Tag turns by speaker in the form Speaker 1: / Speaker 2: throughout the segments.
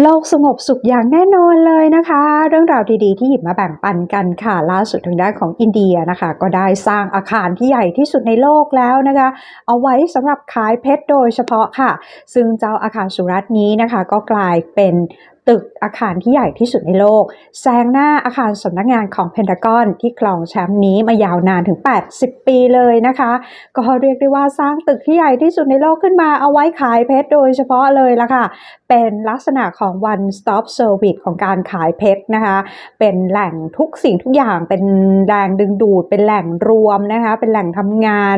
Speaker 1: โลกสงบสุขอย่างแน่นอนเลยนะคะ เรื่องราวดีๆ ที่หยิบมาแบ่งปันกันค่ะ ล่าสุดทางด้านของอินเดียนะคะ ก็ได้สร้างอาคารที่ใหญ่ที่สุดในโลกแล้วนะคะ เอาไว้สำหรับขายเพชรโดยเฉพาะค่ะ ซึ่งเจ้าอาคารสุรัตน์นี้นะคะ ก็กลายเป็นตึกอาคารที่ใหญ่ที่สุดในโลก แซงหน้าอาคารสำนักงานของเพนทากอนที่ครองแชมป์นี้มายาวนานถึง 80 ปีเลยนะคะ ก็เรียกได้ว่าสร้างตึกที่ใหญ่ที่สุดในโลกขึ้นมาเอาไว้ขายเพชรโดยเฉพาะเลยละค่ะ เป็นลักษณะของ one stop service ของการขายเพชรนะคะ เป็นแหล่งทุกสิ่งทุกอย่างเป็นแรงดึงดูด เป็นแหล่งรวมนะคะ เป็นแหล่งทำงาน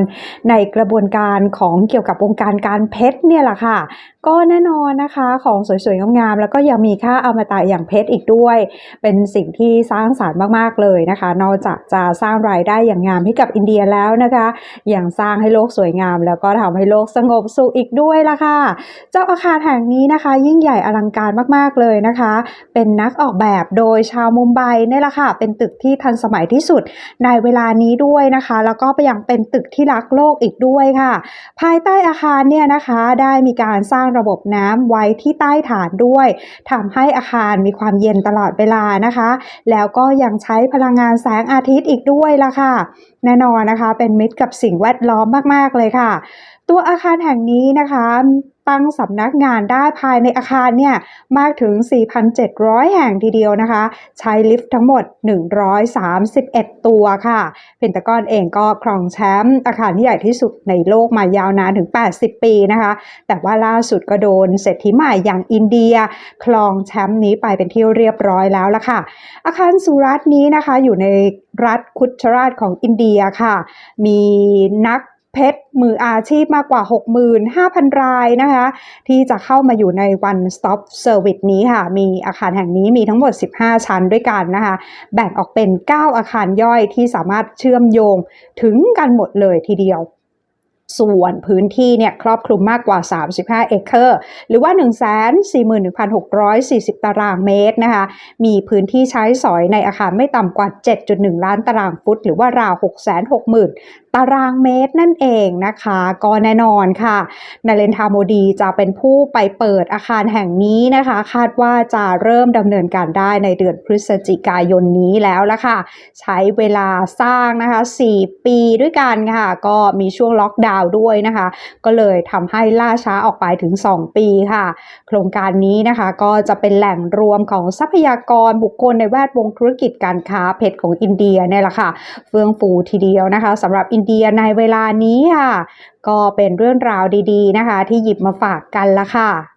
Speaker 1: ในกระบวนการของเกี่ยวกับวงการการเพชรเนี่ยแหละค่ะ ก็แน่นอนนะคะของสวยๆงามๆแล้วก็ยังมีค่าอมตะอย่างเพชรอีกด้วย เป็นสิ่งที่สร้างสารรค์มากๆเลยนะคะ นอกจากจะสร้างรายได้อย่างงามให้กับอินเดียแล้วนะคะยังสร้างให้โลกสวยงาม แล้วก็ทำให้โลกสงบสุขอีกด้วยล่ะค่ะ เจ้าอาคารแห่งนี้นะคะ ยิ่งใหญ่อลังการมากๆเลยนะคะ เป็นนักออกแบบโดยชาวมุมไบนี่แหละค่ะ เป็นตึกที่ทันสมัยที่สุดในเวลานี้ด้วยนะคะ แล้วก็ยังเป็นตึกที่รักโลกอีกด้วยค่ะ ภายใต้อาคารเนี่ยนะคะได้มีการสร้างระบบน้ำไว้ที่ใต้ฐานด้วย ทำำให้อาคารมีความเย็นตลอดเวลานะคะ แล้วก็ยังใช้พลังงานแสงอาทิตย์อีกด้วยล่ะค่ะ แน่นอนนะคะ เป็นมิตรกับสิ่งแวดล้อมมาก ๆ เลยค่ะ ตัวอาคารแห่งนี้นะคะ ตั้งสำนักงานได้ภายในอาคารเนี่ยมากถึง 4,700 แห่งทีเดียวนะคะ ใช้ลิฟต์ทั้งหมด 131 ตัวค่ะ เพนตากอนเองก็ครองแชมป์อาคารที่ใหญ่ที่สุดในโลกมายาวนานถึง 80 ปีนะคะ แต่ว่าล่าสุดก็โดนเศรษฐีใหม่อย่างอินเดีย ครองแชมป์นี้ไปเป็นที่เรียบร้อยแล้วละค่ะ อาคารสุรัตน์นี้นะคะอยู่ในรัฐคุชราชของอินเดียค่ะ มีนัก เพชรมืออาชีพมากกว่า 65,000 รายนะคะ ที่จะเข้ามาอยู่ใน One Stop Service นี้ค่ะ มีอาคารแห่งนี้มีทั้งหมด 15 ชั้นด้วยกันนะคะ แบ่งออกเป็น 9 อาคารย่อยที่สามารถเชื่อมโยงถึงกันหมดเลยทีเดียวส่วนพื้นที่เนี่ยครอบคลุมมากกว่า 35 เอเคอร์ หรือว่า 141,640 ตารางเมตรนะคะ มีพื้นที่ใช้สอยในอาคารไม่ต่ำกว่า 7.1 ล้านตารางฟุต หรือว่าราว6 6 3 0 ตารางเมตรนั่นเองนะคะ ก็แน่นอนค่ะนาเลนทาโมดีจะเป็นผู้ไปเปิดอาคารแห่งนี้นะคะ คาดว่าจะเริ่มดำเนินการได้ในเดือนพฤศจิกายนนี้แล้วละค่ะ ใช้เวลาสร้างนะคะ 4 ปีด้วยกันค่ะ ก็มีช่วงล็อกดาวน์ด้วยนะคะ ก็เลยทำให้ล่าช้าออกไปถึง 2 ปีค่ะ โครงการนี้นะคะก็จะเป็นแหล่งรวมของทรัพยากรบุคคลในแวดวงธุรกิจการค้าเพชรของอินเดียเนี่ยแหละค่ะ เฟื่องฟูทีเดียวนะคะสำหรับอินเดียในเวลานี้ค่ะ ก็เป็นเรื่องราวดีๆนะคะ ที่หยิบมาฝากกันละค่ะ